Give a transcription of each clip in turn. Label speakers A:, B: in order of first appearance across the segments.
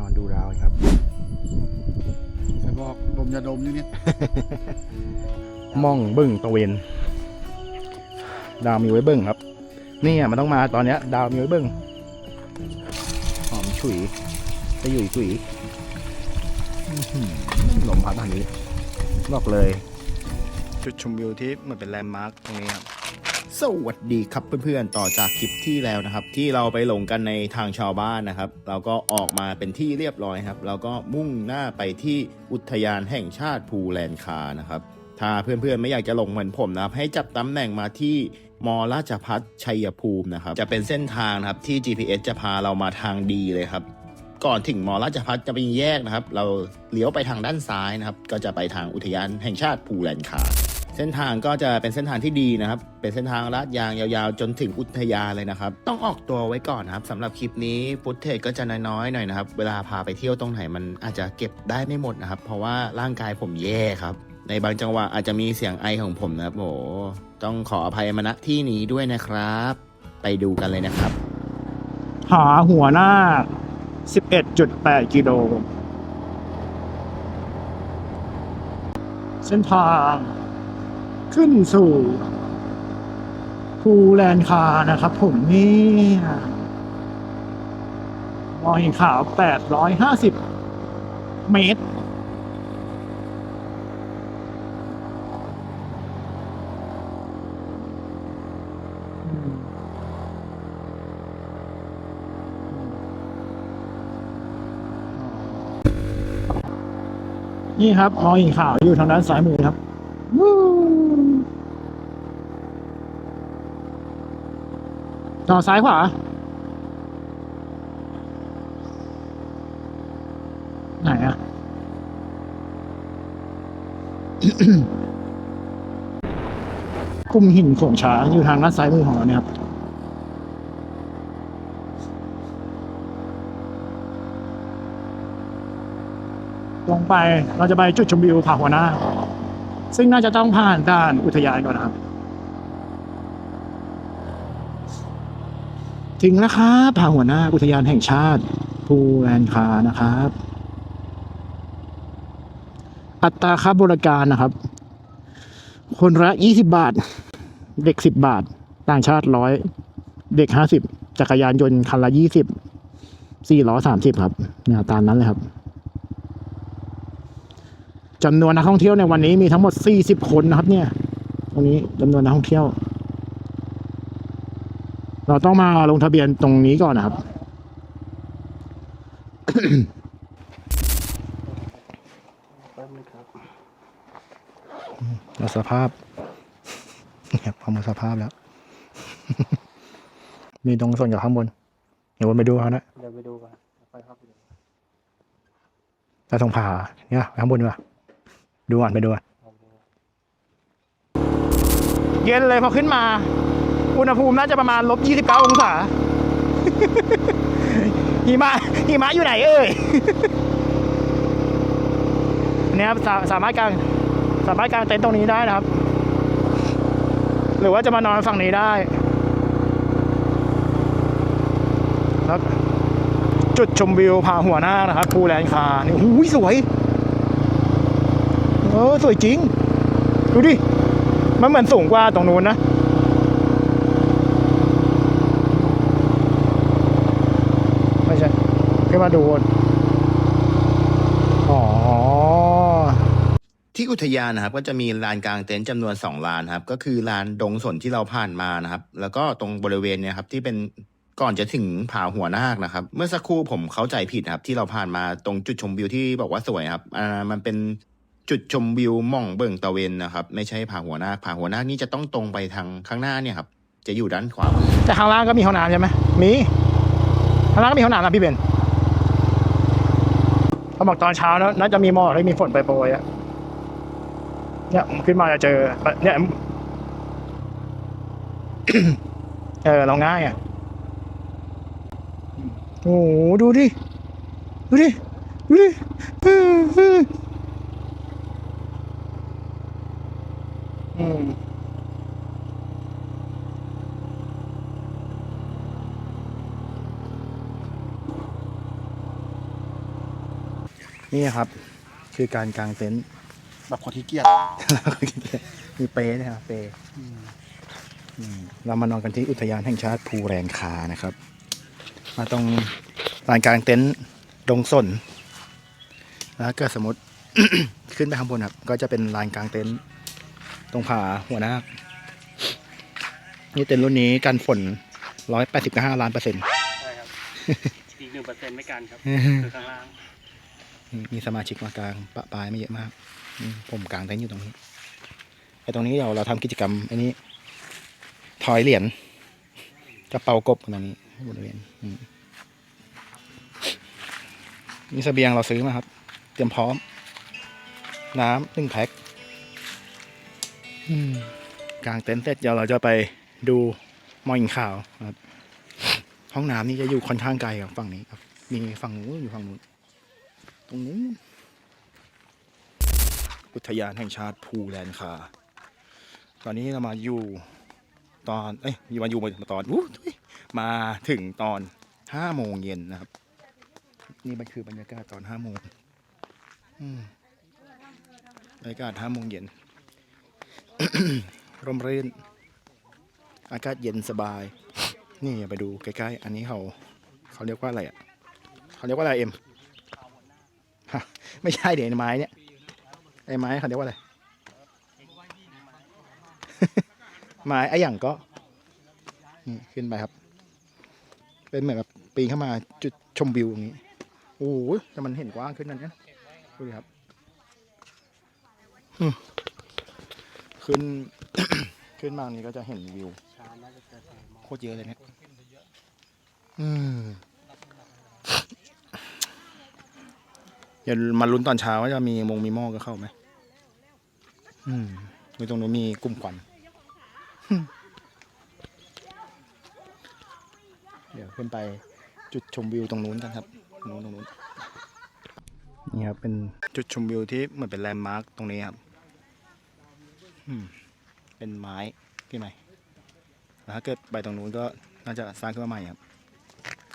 A: นอนดูดาวครับ
B: จะบอกดมยาดมอยู่เนี่ย
A: ม่องบึ้งตะเวน ดาวมีไว้เบิ้งครับเนี่ยมันต้องมาตอนเนี้ย ดาวมีไว้เบิ้งหอมฉุยไปอยู่ฉุยอื้อหือลมพัดทางนี้บอกเลย จุดชมวิวที่เหมือนเป็นแลนด์มาร์คตรงนี้ครับ
C: สวัสดีครับเพื่อนๆ ต่อจากคลิปที่แล้วนะครับ ที่เราไปหลงกันในทางชาวบ้านนะครับ เราก็ออกมาเป็นที่เรียบร้อยครับ เราก็มุ่งหน้าไปที่อุทยานแห่งชาติภูแลนคานะครับ ถ้าเพื่อนๆไม่อยากจะหลงเหมือนผมนะครับ ให้จับตำแหน่งมาที่มอราชพัฒชัยภูมินะครับ จะเป็นเส้นทางนะครับที่ GPS จะพาเรามาทางดีเลยครับ ก่อนถึงมอราชพัฒจะมีแยกนะครับ เราเลี้ยวไปทางด้านซ้ายนะครับ ก็จะไปทางอุทยานแห่งชาติภูแลนคา เส้นทางก็จะเป็นเส้นทางที่ดีนะครับ เป็นเส้นทางลาดยางยาวๆ จนถึงอุทยานเลยนะครับ ต้องออกตัวไว้ก่อนนะครับสำหรับคลิปนี้ฟุตเทจก็จะน้อยๆหน่อยนะครับ เวลาพาไปเที่ยวตรงไหนมันอาจจะเก็บได้ไม่หมดนะครับ เพราะว่าร่างกายผมแย่ครับ ในบางจังหวะอาจจะมีเสียงไอของผมนะครับโอ้โหต้องขออภัยมาณที่นี้ด้วยนะครับ ไปดูกันเลยนะครับ
A: หาหัวหน้า 11.8 กิโลเส้นทาง ขึ้นสู่ภูแลนคานะครับผมนี่มองเห็นขาว 850 เมตร นี่ครับมองเห็นขาวอยู่ทางด้านซ้ายมือครับ ต่อซ้ายขวาไหนอะกลุ่มหินโขงช้างอยู่ทางด้านซ้ายมือของเราเนี่ยครับลงไปเราจะไปจุดชมวิวผาหัวหน้า ซึ่งน่าจะต้องผ่านด่านอุทยานก่อนนะครับ ถึงแล้วครับผาหัวหน้าอุทยานแห่งชาติภูแลนคานะครับ อัตราค่าบริการนะครับ คนละยี่สิบบาท เด็กสิบบาท ต่างชาติร้อยเด็กห้าสิบจักรยานยนต์คันละยี่สิบสี่ล้อสามสิบครับเนี่ยตามนั้นเลยครับจำนวนนักท่องเที่ยวในวันนี้มีทั้งหมด40คนนะครับ เนี่ย ตรงนี้จำนวนนักท่องเที่ยว เราต้องมาลงทะเบียนตรงนี้ก่อนนะครับ เราสภาพเนี่ยพอหมดสภาพแล้ว มีตรงส่วนกับข้างบน เดี๋ยววนไปดูเขานะ
D: เดี๋ยวไปดูกันไปครับไปดู
A: แต่ตรงผาเนี่ยไปข้างบนดีกว่าดูก่อนไปดูก่อนเย็นเลยพอขึ้นมา อุณหภูมิน่าจะประมาณลบ29องศาหิมะหิมะอยู่ไหนเอ่ยเนี่ยครับสาสามารถกางสามารถกางเต็นท์ตรงนี้ได้นะครับ หรือว่าจะมานอนฝั่งนี้ได้แล้วจุดชมวิวผาหัวหน้านะครับภูแลนคานี่หูยสวยเออสวยจริง ดูดิ มันเหมือนสูงกว่าตรงนู้นนะ ไม่ใช่ ขึ้นมาดูวนอ๋อ
C: ที่อุทยานนะครับก็จะมีลานกลางเต็นท์จำนวน 2 ลานครับ ก็คือลานดงสนที่เราผ่านมานะครับ แล้วก็ตรงบริเวณเนี่ยครับที่เป็นก่อนจะถึงผาหัวนาคนะครับ เมื่อสักครู่ผมเข้าใจผิดนะครับ ที่เราผ่านมาตรงจุดชมวิวที่บอกว่าสวยครับอ่ามันเป็นจุดชมวิวหม่องเบิ่งตะเวนนะครับ ไม่ใช่ผาหัวนาคผาหัวนาคนี่จะต้องตรงไปทางข้างหน้าเนี่ยครับ จะอยู่ด้านขวามือ
A: แต่ข้างล่างก็มีห้องน้ำใช่ไหมมีข้างล่างก็มีห้องน้ำนะพี่เบน เขาบอกตอนเช้านะน่าจะมีหมอกและมีฝนไปโปรยๆอะเนี่ยขึ้นมาจะเจอ เนี่ยเออเราง่ายอะโอ้โหดูดิ ดูดิ ดูดิอืมอืมอืม
E: นี่ครับ คือการกางเต็นท์
B: แบบคนที่เกียจ
E: มีเปรย์นะครับเปรย์อืมเรามานอนกันที่อุทยานแห่งชาติภูแรงคานะครับ มาตรงลานกลางเต็นท์ดงสนแล้วถ้าเกิดสมมติขึ้นไปข้างบนครับ ก็จะเป็นลานกลางเต็นท์ตรงผาหัวหน้าคนี่เต็นท์รุ่นนี้กันฝนร้อยแปดสิบห้าล้านเปอร์เซ็นต์
D: ใช่ครับอีกหนึ่งเปอร์เซ็นต์ไม่กันครับคือข้างล่าง
E: มีสมาชิกมากลางปะปลายไม่เยอะมากผมกลางเต็นท์อยู่ตรงนี้ไอ้ตรงนี้เดี๋ยวเราทำกิจกรรมอันนี้ถอยเหรียญกระเป๋ากบตรงนี้บริเวณมมีเสบียงเราซื้อมาครับ เตรียมพร้อม น้ำหนึ่งแพ็คกลางเต็นท์เสร็จเดี๋ยวเราจะไปดูมอยิงข่าวครับห้องน้ำนี่จะอยู่ค่อนข้างไกลกับฝั่งนี้ครับ มีฝั่งนู้นอยู่ฝั่งนู้น ตรงนู้นอุทยานแห่งชาติภูแลนคา ตอนนี้เรามาอยู่ตอน เอ้ยมาอยู่มาตอนอู้มาถึงตอนห้าโมงเย็นนะครับ นี่มันคือบรรยากาศตอนห้าโมงอืมบรรยากาศห้าโมงเย็นร่มรื่น อากาศเย็นสบาย นี่ไปดูใกล้ๆ อันนี้เขา เขาเรียกว่าอะไรอะ เขาเรียกว่าอะไรเอ็ม ไม่ใช่เดี๋ยวไม้เนี่ยไอ้ไม้เขาเรียกว่าอะไรไม้ไอ้หย่างก็ขึ้นไปครับ เป็นเหมือนกับปีนเข้ามาจุดชมวิวอย่างนี้โอ้โหแต่มันเห็นกว้างขึ้นนั่นนะดูดิครับขึ้นขึ้นมานี่ก็จะเห็นวิวโคตรเยอะเลยเนี่ยอืม อย่ามาลุ้นตอนเช้าว่าจะมีมงมีหม้อก็เข้าไหมอืมดูตรงนู้นมีกลุ่มควันอืมเดี๋ยวขึ้นไปจุดชมวิวตรงนู้นกันครับตรงนู้นตรงนู้นนี่ครับเป็นจุดชมวิวที่เหมือนเป็นแลนด์มาร์คตรงนี้ครับอืมเป็นไม้พี่ไหมแล้วถ้าเกิดไปตรงนู้นก็น่าจะสร้างขึ้นมาใหม่ครับ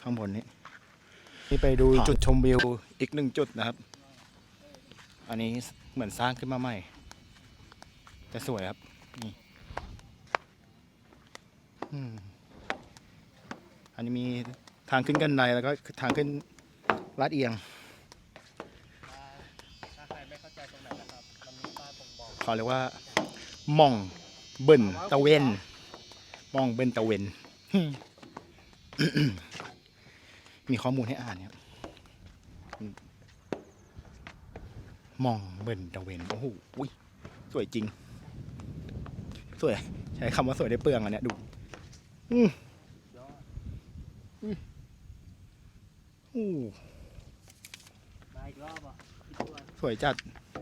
E: ข้างบนนี้ นี่ไปดูจุดชมวิวอีกหนึ่งจุดนะครับ อันนี้เหมือนสร้างขึ้นมาใหม่ แต่สวยครับ นี่อืมอันนี้มีทางขึ้นกันไดแล้วก็ทางขึ้นลาดเอียง
D: ถ้าใครไม่เข้าใจตรงไหนนะครับมันมีป้ายบ่งบอก
E: เขาเรียกว่าหม่องเบิ่นตะเวนหม่องเบิ่นตะเวน มีข้อมูลให้อ่านครับหม่องเบิ่นตะเวนโอ้โหอุ๊ยสวยจริง สวย ใช้คำว่าสวยได้เปลืองอันเนี้ยดูอืมอืมอู้
D: มาอีกรอบอะพี่ตัว
E: สวยจัด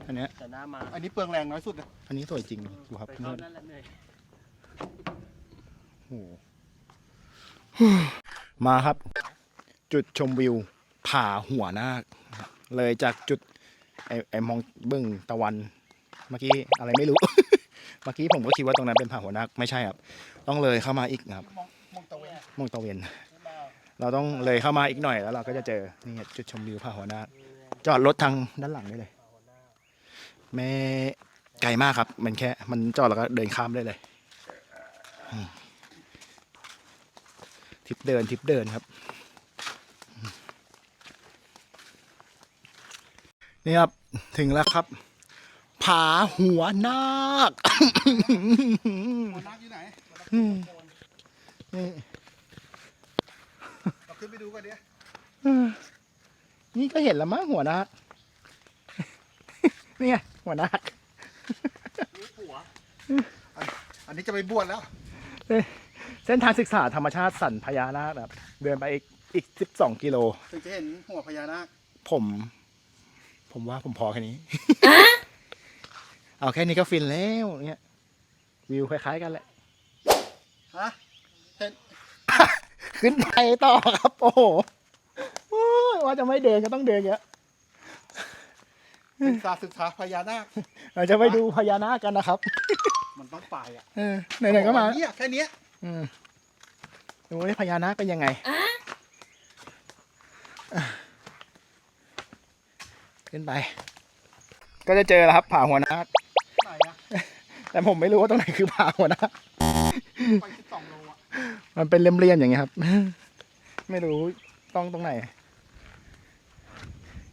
E: อันเนี้ย
D: แต่หน้ามา
B: อันนี้เปลืองแรงน้อยสุดนะ
E: อันนี้สวยจริงดูครับ
D: ไป
E: โน่
D: เข้านนั่นแหละเหนื่อย
E: โอ้โหมาครับ จุดชมวิวผาหัวนาคเลยจากจุดไอไอมองเบื้องตะวัน เมื่อกี้อะไรไม่รู้ เมื่อกี้ผมก็คิดว่าตรงนั้นเป็นผาหัวนาคไม่ใช่ครับ ต้องเลยเข้ามาอีกนะครับ
B: มองมองตะเวน
E: มองตะเวนเราต้องเลยเข้ามาอีกหน่อยแล้วเราก็จะเจอนี่จุดชมวิวผาหัวนาคจอดรถทางด้านหลังได้เลยไม่ไกลมากครับ มันแค่ มันจอดแล้วก็เดินข้ามได้เลยอืมทริปเดินทริปเดินครับ นี่ครับ ถึงแล้วครับ ผาหัวนาค
B: หัวนักอยู่ไหน
E: อืมนี่
B: เราขึ้นไปดูกันเดี๋ยว
E: นี่ก็เห็นแล้วมั้งหัวนาคนี่ไงหัวนาค
D: นี่หัว
B: อันนี้จะไปบวชแล้ว
E: เส้นทางศึกษาธรรมชาติสันพญานาคแบบเดินไปอีกอีกสิบสองกิโล
B: ถึงจะเห็นหัวพญานาค
E: ผม ผมว่าผมพอแค่นี้ เอาแค่นี้ก็ฟินแล้วเนี่ยวิวคล้ายๆกันแหละ
B: ฮะเห็น
E: ขึ้นไปต่อครับ โอ้โหโอ้ยว่าจะไม่เดินก็ต้องเดินเยอะ
B: ศึกษาศึกษาพญานาค
E: เราจะไปดูพญานาคกันนะครับ
B: มันต้องไปอะ
E: เออไหนๆก็มา
B: เนี่ยแค่เนี้ย
E: อืมดูว่าพญานาคเป็นยังไง ขึ้นไป ก็จะเจอแล้วครับผาหัวนาค
B: ไหนอะ
E: แต่ผมไม่รู้ว่าตรงไหนคือผาหัวนาค
B: ไปสิบสองโลอะ
E: มันเป็นเลี่ยมๆอย่างเงี้ยครับ ไม่รู้ต้องตรงไหน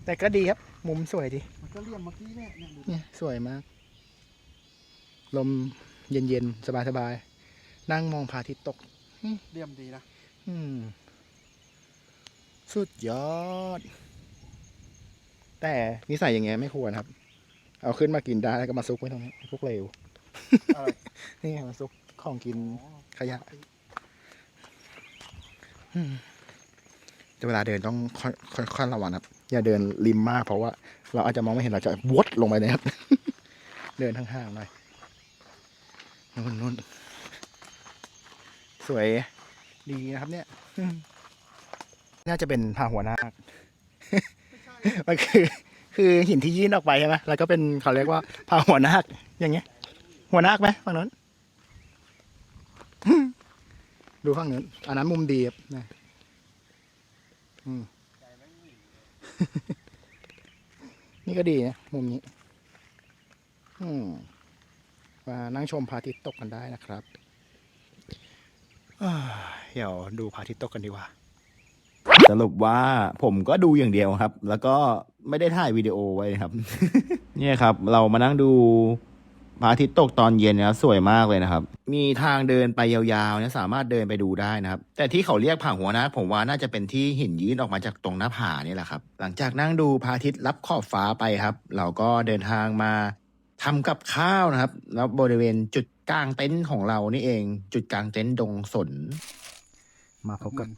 E: แต่ก็ดีครับ มุมสวยดี
B: มันก็เลี่ยมเมื่อกี้เนี่ยเนี่ยดู
E: เนี่ยสวยมาก ลมเย็นๆ สบายๆ นั่งมองพระอาทิตย์ตก
B: เลี่ยมดีนะ
E: อืม สุดยอด แต่นิสัยอย่างเงี้ยไม่ควรครับ เอาขึ้นมากินได้แล้วก็มาซุกไว้ตรงนี้พวกเลว
B: อะไร
E: นี่ไงมาซุกของกินขยะอืมแต่เวลาเดินต้องค่อยค่อยค่อยระวังครับ อย่าเดินริมมากเพราะว่า เราอาจจะมองไม่เห็นเราจะวดลงไปเลยครับ เดินห่างๆหน่อยนู่นนู่นสวยดีนะครับเนี่ยอืมน่าจะเป็นพาหัวนาค มันคือคือหินที่ยื่นออกไปใช่ไหมแล้วก็เป็นเขาเรียกว่าพาหัวนาคอย่างเงี้ย หัวนาคไหมฝั่งนั้น ดูฝั่งนั้นอันนั้นมุมดีครับนะนี่ก็ดีนะมุมนี้ อืมมานั่งชมพระอาทิตย์ตกกันได้นะครับเดี๋ยวดูพระอาทิตย์ตกกันดีกว่า
C: สรุปว่าผมก็ดูอย่างเดียวครับ แล้วก็ไม่ได้ถ่ายวิดีโอไว้ครับ เนี่ยครับ เรามานั่งดูพระอาทิตย์ตกตอนเย็นนะครับสวยมากเลยนะครับ มีทางเดินไปยาวๆเนี่ยสามารถเดินไปดูได้นะครับ แต่ที่เขาเรียกผาหัวนะผมว่าน่าจะเป็นที่หินยื่นออกมาจากตรงหน้าผานี่แหละครับ หลังจากนั่งดูพระอาทิตย์รับขอบฟ้าไปครับ เราก็เดินทางมาทำกับข้าวนะครับ แล้วบริเวณจุดกลางเต็นท์ของเรานี่เอง จุดกลางเต็นท์ดงสน
E: มาพบกับ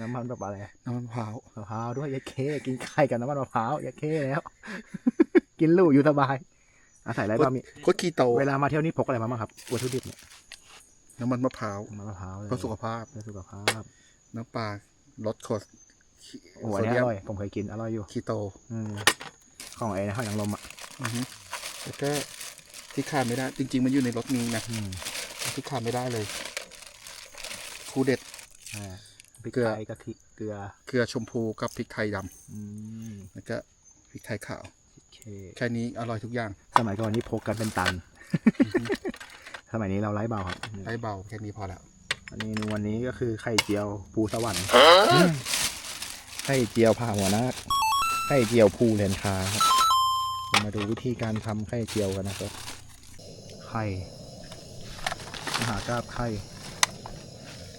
E: น้ำมันแบบอะไร
B: น้ำมันมะพร้าว
E: มะพร้าวด้วยยัดเคกินไข่กับน้ำมันมะพร้าวยัดเคแล้ว กินลู่อยู่สบายอาศัยอะไรบ้างมี
B: ก็คีโต
E: เวลามาเที่ยวนี่พกอะไรมาบ้างครับวัตถุดิบเนี่ย
B: น้ำมันมะพร้าว
E: น้ำมันมะพร้าวเลย
B: เพื่อสุขภาพ
E: เพื่อสุขภาพ
B: น้ำปลาลดคอส
E: โอ้โหอันนี้อร่อย ผมเคยกินอร่อยอยู่
B: คีโต
E: อืมของไอ้นะข้าวนางรมอะ
B: อือฮึแล้วก็ที่ขาดไม่ได้ จริง ๆ มันอยู่ในรถนี้นะ
E: อืม
B: ที่ขาดไม่ได้เลย คูเด็ด
E: อ่า พริก
B: เกลือ
E: ไทยกะทิเกลือ
B: เกลือชมพูกับพริกไทยด
E: อืมำ
B: แล้วก็พริกไทยขาว
E: โอเค
B: แค่นี้อร่อยทุกอย่าง
E: สมัยก่อนนี่พกกันเป็นตัน สมัยนี้เราไร้เบาครับ
B: ได้เบาแค่นี้พอแล้ว
E: อันนี้วันนี้ก็คือไข่เจียวภูสวรรค์ไข่เจียวผ่าหัวนาคไข่เจียวภูเรนคาครับเรามาดูวิธีการทำไข่เจียวกันนะครับ ไข่มหากราบไข่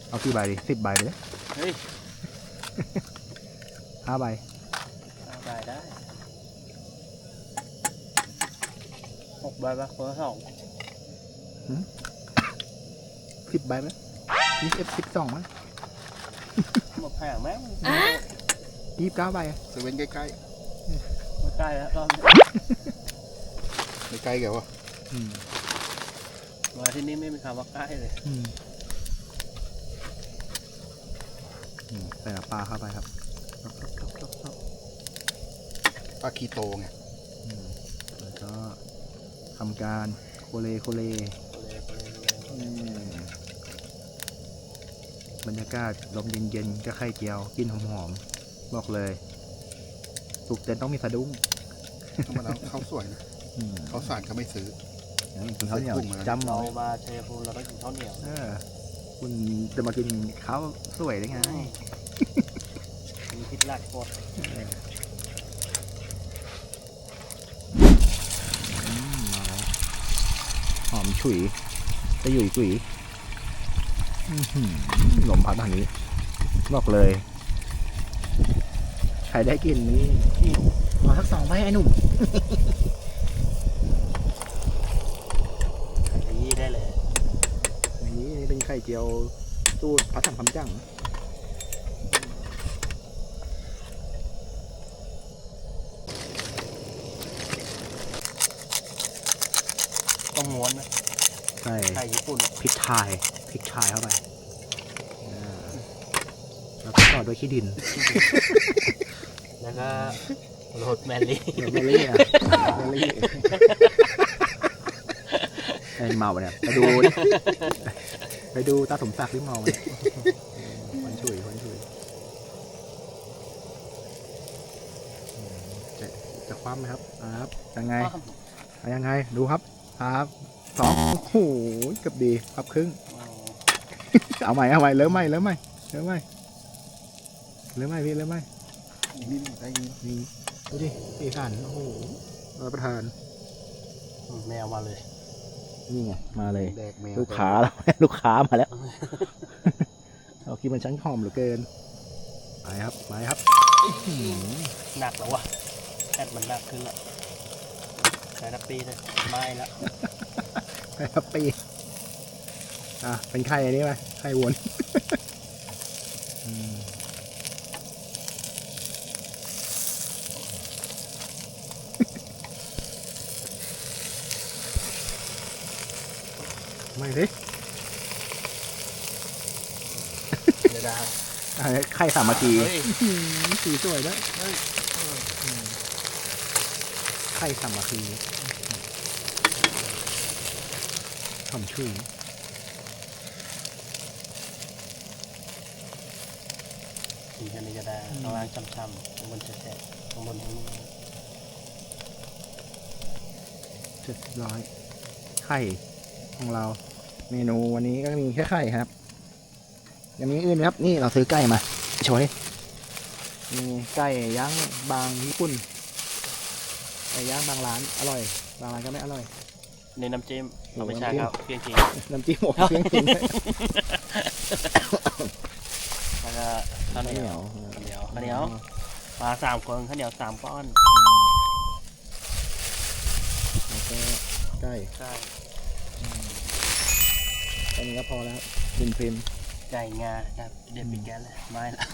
E: เอากี่ใบดีสิบใบเลย
D: เฮ้ย
E: ห้าใบ
D: ได้ได้หกใบปะคนละสอง
E: สิบใบไหมยี่สิบสิบสองไหม
D: หมดแผงแม่ง
E: ยี่สิบเก้าใบอะ
B: เซเว่นใกล้
D: ไม่ใกล้แล้วรอบนี้
B: ๆไม่ใกล้แกวะ
E: อืม
D: มาที่นี่ไม่มีคำว่าใกล้เลย
E: อืมอืม ใส่น้ำปลาเข้าไปครับ
B: ปลาคีโตไง
E: อืมแล้วก็ทำการโคเลโคเลอืมบรรยากาศลมเย็นๆก็ไข่เจียวกลินหอมๆบอกเลยปลูกเต็นท์ต้องมีสะดุ้ง
B: ธรรมดาข้าวสวยนะ
E: อืม
B: ข้าวสารก็ไม่ซื้อ
E: กินข้าวเหนียว
B: ปรุงมาแล้ว
E: จำ
D: เรา
E: เอา
D: มาเชยภูมิเราต้องกินข้าวเหนียว
E: เออคุณจะมากินข้าวสวยได้ไง
D: มีพิษหลักกด
E: อืมมาแล้วหอมฉุยจะหยุยกุยอื้อหือลมพัดทางนี้บอกเลย ใครได้กินนี่ขอสักสองใบไอ้หนุ่ม
D: ขยี้ได้เลย
E: อันนี้นี่เป็นไข่เจียวสูตรพัดถังคำจัง
D: ต้องม้วนนะ
E: ใส่
D: ไข่ญี่ ปุ่น
E: พริกไทยพริกไทยเข้าไปอ่าแล้วก็ต่อด้วยขี้ดิน
D: แล้วก็โรสแมรี่
E: เดี๋ยวเมลี่อะเมลี่ไอ้เมาเนี่ยไปดูดิไปดูตาสมศักดิ์ที่เมาเนี่ยวันช่วยวันช่วยอืมแต่คว่ำไหมครับอ่าครับยังไง อะยังไงดูครับครับ สองโอ้โหเกือบดีครับครึ่ง เอาใหม่เอาใหม่เริ่มใหม่เริ่มใหม่เริ่มใหม่เริ่มใหม่พี่เริ่มใหม่
B: นี่นี่ได้ยิน
E: นี่ดูดิสีสันโอ้โหรับประทาน
D: แมวมาเลย
E: นี่ไงมาเลย
B: แดกแมว
E: ลูกค้าแล้วลูกค้ามาแล้วเอาคิดมันชั้นหอมเหลือเกินไปครับไปครับอื้อหือ
D: หนักแล้ววะแอดมันหนักขึ้นละใช้นักปีเลยไม่ละ
E: ไปครับปีอะเป็นไข่อันนี้ไหมไข่วนอืมไม่ดิ
B: เดี๋ยวได้
E: อะไข่สามัคคี
D: เฮ้ย
E: อื้อหือสีสวยด้วยอืมไข่สามัคคีห อมชุย
D: สีกันนี่ก็ได้ข้างล่างช้ำๆข้างบนแฉะๆข้างบนแห้ง
E: เจ็ดร้อยไข่ของเรา เมนูวันนี้ก็มีแค่ไข่ครับยังมีอื่นไหมครับ นี่เราซื้อไก่มาโชว์ดิมีไก่ย่างบางญี่ปุ่นไก่ย่างบางร้านอร่อย บางร้านก็ไม่อร่อย
D: ในน้ำจิ้มเอาไปใช้ครับเพียงจริง
E: น้ำจิ้มหมกเพียงกิน
D: แล้วก็ข้าวเหนียวข้าวเหนียวข้าวเหนียวมาสามคนข้าวเหนียวสามก้อน
E: แล้วก็ไก่
D: ใช่
E: อันนี้ก็พอแล้วฟินฟิน
D: ไก่งาครับเด็ดปิดแก๊สเลยไม่ละ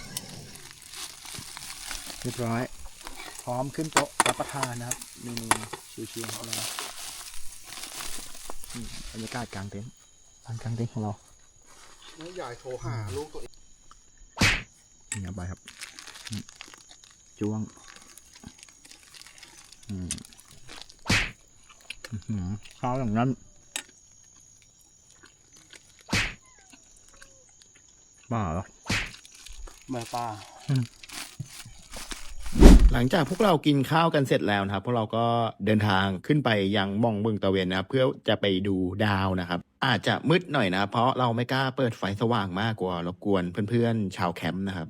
E: เรียบร้อย พร้อมขึ้นโต๊ะรับประทานนะครับเมนูชิวๆของเราอืม บรรยากาศกลางเต็นท์ลานกลางเต็นท์ของเรา
B: นี่ยายโทรหาลูกตัวเอง
E: นี่ครับไปครับอืมจ้วงอืมอื้อหือข้าวอย่างนั้นบ้าเหรอ
D: เมืองป้า
C: หลังจากพวกเรากินข้าวกันเสร็จแล้วนะครับ พวกเราก็เดินทางขึ้นไปยังหม่องเบืองตะเวนนะครับ เพื่อจะไปดูดาวนะครับ อาจจะมืดหน่อยนะครับเพราะเราไม่กล้าเปิดไฟสว่างมากกว่ารบกวนเพื่อนๆชาวแคมป์นะครับ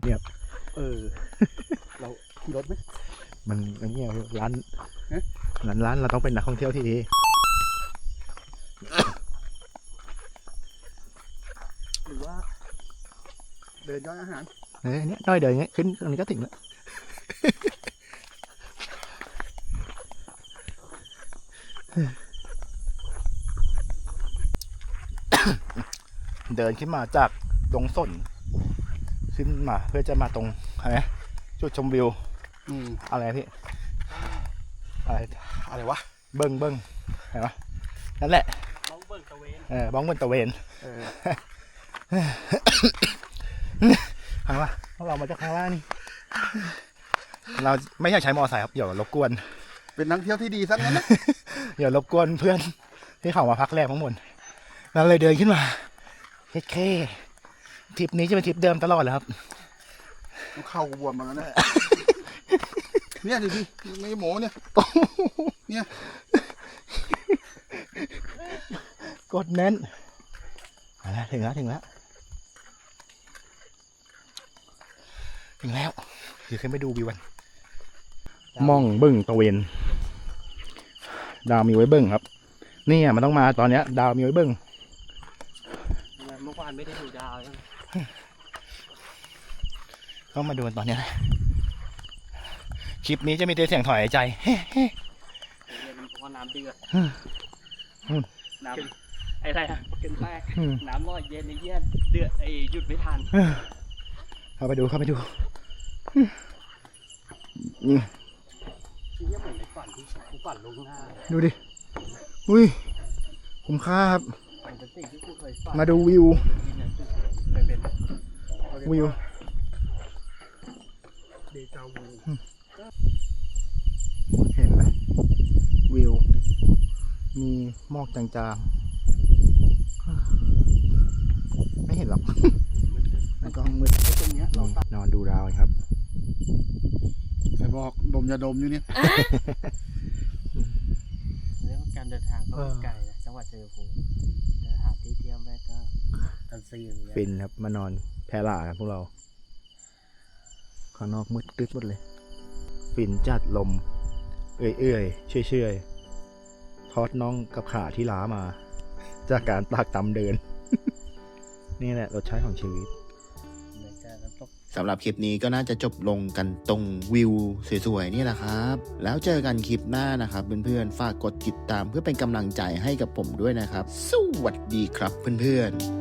B: เออ เราขี่รถไหม
E: มันอันนี้ร้าน
B: เอ๊ะ
E: ร้านร้านเราต้องเป็นนักท่องเที่ยวที่ดี
B: หรือว่า เดินย่อยอาหาร
E: เอ้ยเนี่ยด้อยเดินอย่างเงี้ยขึ้นตรงนี้ก็ถึงแล้ว เดินขึ้นมาจากดงสนขึ้นมาเพื่อจะมาตรงอะไรนะจุดชมวิว
B: อืม
E: อะไรนะพี่อะไร
B: อะไรวะ
E: เบิ้งเบิ้งเห็นปะนั่นแหละ
D: น้องเบิ่งตะเวน
E: เออบ้องบนตะเวน
B: เออ
E: เห็นปะพวกเรามาจากข้างล่างนี่เราไม่อยากใช้มอไซค์ครับเดี๋ยวรบกวน
B: เป็นนักเที่ยวที่ดีสักนั้นนะ
E: เดี๋ยวรบกวนเพื่อนที่เขามาพักแรกทั้งหมดเราเลยเดินขึ้นมาเฮ้เคทริปนี้จะเป็นทริปเดิมตลอดเลยครับ
B: ต้องเข้ากูบวมมาแล้วเนี่ยเนี่ยดูดิไม่โหมเนี่ย เนี่ย
E: กดแน่นมาแล้วถึงแล้วถึงแล้วถึงแล้วเดี๋ยวขึ้นไปดูวิวกันมองเบิ้งตะเวน ดาวมีไว้เบิ้งครับ นี่อะมันต้องมาตอนเนี้ย ดาวมีไว้เบิ้ง
D: เมื่อวานไม่ได้ดูดาวยัง
E: ต้องมาดูกันตอนเนี้ยนะคลิปนี้จะมีแต่เสียงถอยหายใจเฮ้เฮ้
D: เรียนเพราะน้ำเดือด
E: อืมอืม
D: น้ำไอ้ไรฮะเกินแรก
E: อืม
D: น้ำร้อนเย็นไอ้เหี้ยเดือดไอ้หยุดไม่ทัน
E: เข้าไปดูเข้าไปดู
D: ที่เหี้ยเหมือนใน ฝันที่กูฝันลวงหน้า
E: ดูดิ อุ้ยคุ้มค่าครับ
D: มันเป็นสิ่งที่กูเคยฝัน
E: มาดูวิว
D: กินเนี่ยเคยเป็น
E: วิว
B: เดจาวู
E: เห็นไหมวิว มีหมอกจางๆ ไม่เห็นหรอก มันก็มืด
B: ตรงเนี้ยเราตัด
E: นอนดูดาวครับ
B: แล้วบอกดมยาดมอยู่เนี่ย
D: เรื่องการเดินทางก็ไม่ไกลนะจังหวัดชัยภูมิเดินหาที่เที่ยวแม่ก็อันซีนเหมือนกัน
E: ฟินครับ มานอนแพร่ลากันพวกเรา ข้างนอกมืดตึ๊ดหมดเลย ฟินจัดลม เอื่อยเอื่อยเชื่อยเชื่อยทอดน่องกับขาที่ล้ามา จากการตากตำเดิน นี่แหละรสชาติของชีวิต
C: สำหรับคลิปนี้ก็น่าจะจบลงกันตรงวิวสวยๆนี่แหละครับ แล้วเจอกันคลิปหน้านะครับเพื่อนๆ ฝากกดติดตามเพื่อเป็นกำลังใจให้กับผมด้วยนะครับ สวัสดีครับเพื่อนๆ